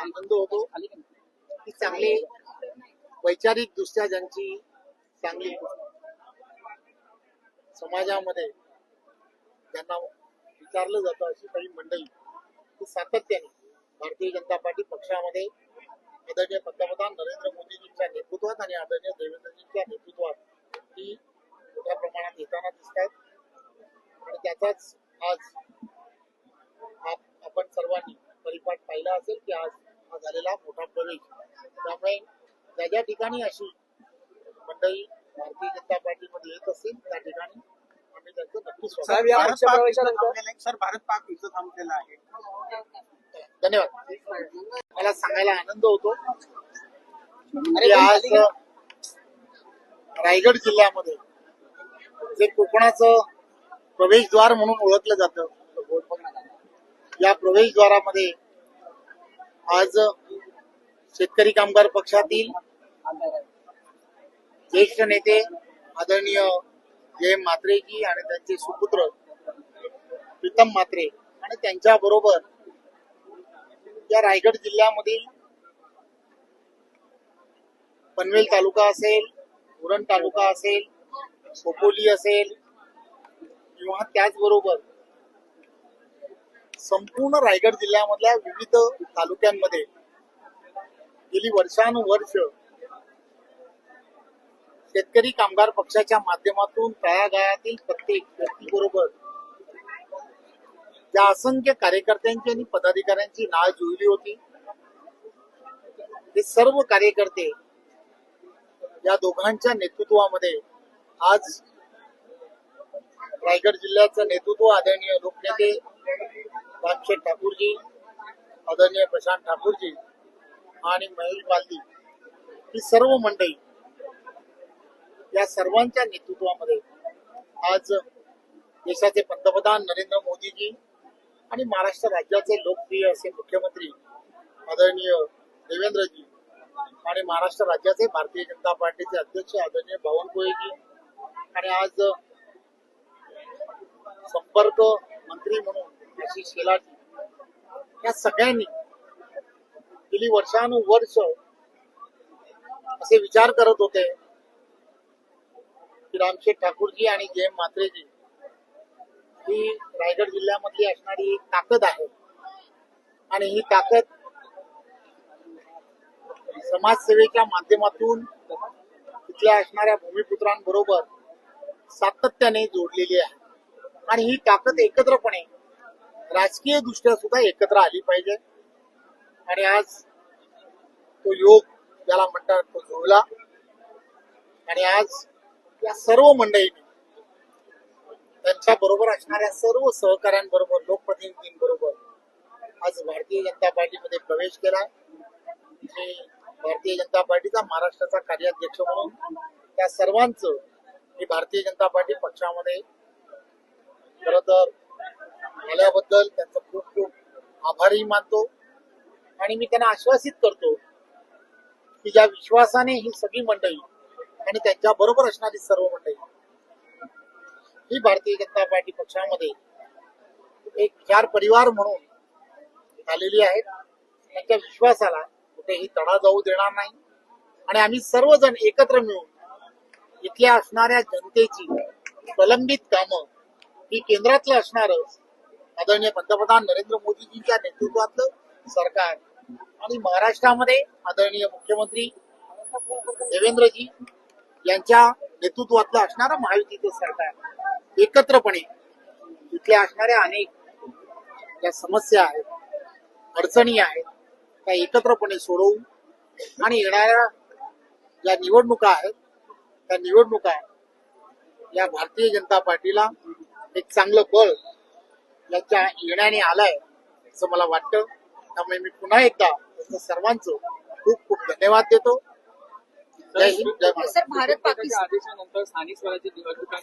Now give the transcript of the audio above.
आनंद होतो. की चांगली वैचारिक दृष्ट्या ज्यांची चांगली समाजामध्ये ज्यांना विचारलं जातं अशी काही मंडळी ती सातत्याने भारतीय जनता पार्टी पक्षामध्ये आदरणीय पंतप्रधान नरेंद्र मोदीजींच्या नेतृत्वात आणि आदरणीय देवेंद्रजींच्या नेतृत्वात ती मोठ्या प्रमाणात येताना दिसतात. आणि त्याचाच आज आपण सर्वांनी परिपाठ पाहिला असेल की आज हा झालेला मोठा प्रवेश. त्यामुळे ज्या ज्या ठिकाणी अशी मंडळी भारतीय जनता पार्टीमध्ये येत असेल त्या ठिकाणी आम्ही त्यांचं नक्की स्वागत साहेब या भारत पक्ष पाक प्रवेशानंतर युद्ध थांबलेलं आहे. सर भारत पाक युद्ध थांबलेलं आहे. धन्यवाद. मला सांगायला आनंद होतो. आज? रायगड जिल्ह्यामध्ये जे कोकणाचं प्रवेशद्वार म्हणून ओळखलं जातं या प्रवेशद्वारामध्ये आज शेतकरी कामगार पक्षातील ज्येष्ठ नेते आदरणीय जय मात्रेजी आणि त्यांचे सुपुत्र प्रीतम मात्रे आणि त्यांच्या बरोबर या रायगड जिल्ह्यामधील पनवेल तालुका असेल उरण तालुका असेल खोपोली असेल किंवा त्याचबरोबर संपूर्ण रायगड जिल्ह्यामधल्या विविध तालुक्यांमध्ये गेली वर्षानुवर्ष शेतकरी कामगार पक्षाच्या माध्यमातून तळागाळातील प्रत्येक व्यक्तीबरोबर ज्या असंख्य कार्यकर्त्यांची आणि पदाधिकाऱ्यांची नाळ जुळली होती हे सर्व कार्यकर्ते या दोघांच्या नेतृत्वामध्ये आज रायगड जिल्ह्याचं नेतृत्व आदरणीय लोकनेते रामशेठ ठाकूरजी आदरणीय प्रशांत ठाकूरजी आणि महेश बालदी ही सर्व मंडळी या सर्वांच्या नेतृत्वामध्ये आज देशाचे पंतप्रधान नरेंद्र मोदीजी आणि महाराष्ट्र राज्याचे लोकप्रिय असे मुख्यमंत्री आदरणीय देवेंद्रजी आणि महाराष्ट्र राज्याचे भारतीय जनता पार्टीचे अध्यक्ष आदरणीय बावनकुळेजी आणि आज संपर्क मंत्री म्हणून आशिष शेलारजी या सगळ्यांनी गेली वर्षानुवर्ष असे विचार करत होते की रामशेठ ठाकूरजी आणि जयम म्हात्रेजी ही रायगड जिल्ह्यामधली असणारी एक ताकद आहे. आणि ही ताकद समाजसेवेच्या माध्यमातून तिथल्या असणाऱ्या भूमिपुत्रांबरोबर सातत्याने जोडलेली आहे. आणि ही ताकद एकत्रपणे राजकीय दृष्ट्या सुद्धा एकत्र आली पाहिजे. आणि आज तो योग ज्याला म्हणतात तो जुळला. आणि आज या सर्व मंडळींनी त्यांच्या बरोबर असणाऱ्या सर्व सहकाऱ्यांबरोबर लोकप्रतिनिधींबरोबर आज भारतीय जनता पार्टीमध्ये प्रवेश केला. आणि भारतीय जनता पार्टीचा महाराष्ट्राचा कार्याध्यक्ष म्हणून त्या सर्वांचं मी भारतीय जनता पार्टी पक्षामध्ये खर तर आल्याबद्दल त्यांचं खूप खूप आभारही मानतो. आणि मी त्यांना आश्वासित करतो की ज्या विश्वासाने ही सगळी मंडळी आणि त्यांच्या बरोबर असणारी सर्व मंडळी ही भारतीय जनता पार्टी पक्षामध्ये एक चार परिवार म्हणून आलेली आहेत. त्यांच्या विश्वासाला कुठेही तडा जाऊ देणार नाही. आणि आम्ही सर्वजण एकत्र मिळून इथल्या असणाऱ्या जनतेची प्रलंबित कामं ही केंद्रातलं असणारं आदरणीय पंतप्रधान नरेंद्र मोदीजींच्या नेतृत्वातलं सरकार. आणि महाराष्ट्रामध्ये आदरणीय मुख्यमंत्री देवेंद्रजी यांच्या नेतृत्वातलं असणारं महायुतीचं सरकार. एकत्रपणे इथल्या असणाऱ्या अनेक ज्या समस्या आहेत अडचणी आहेत त्या एकत्रपणे सोडवून आणि येणाऱ्या ज्या निवडणुका आहेत त्या निवडणुका या भारतीय जनता पार्टीला एक चांगलं बळ याच्या येण्याने आलाय असं मला वाटतं. त्यामुळे मी पुन्हा एकदा त्यांचं सर्वांचं खूप खूप धन्यवाद देतो. जय हिंद जय भारत पाकिस्तान. आदेशानंतर स्थानिक स्वराज्य निवडणुका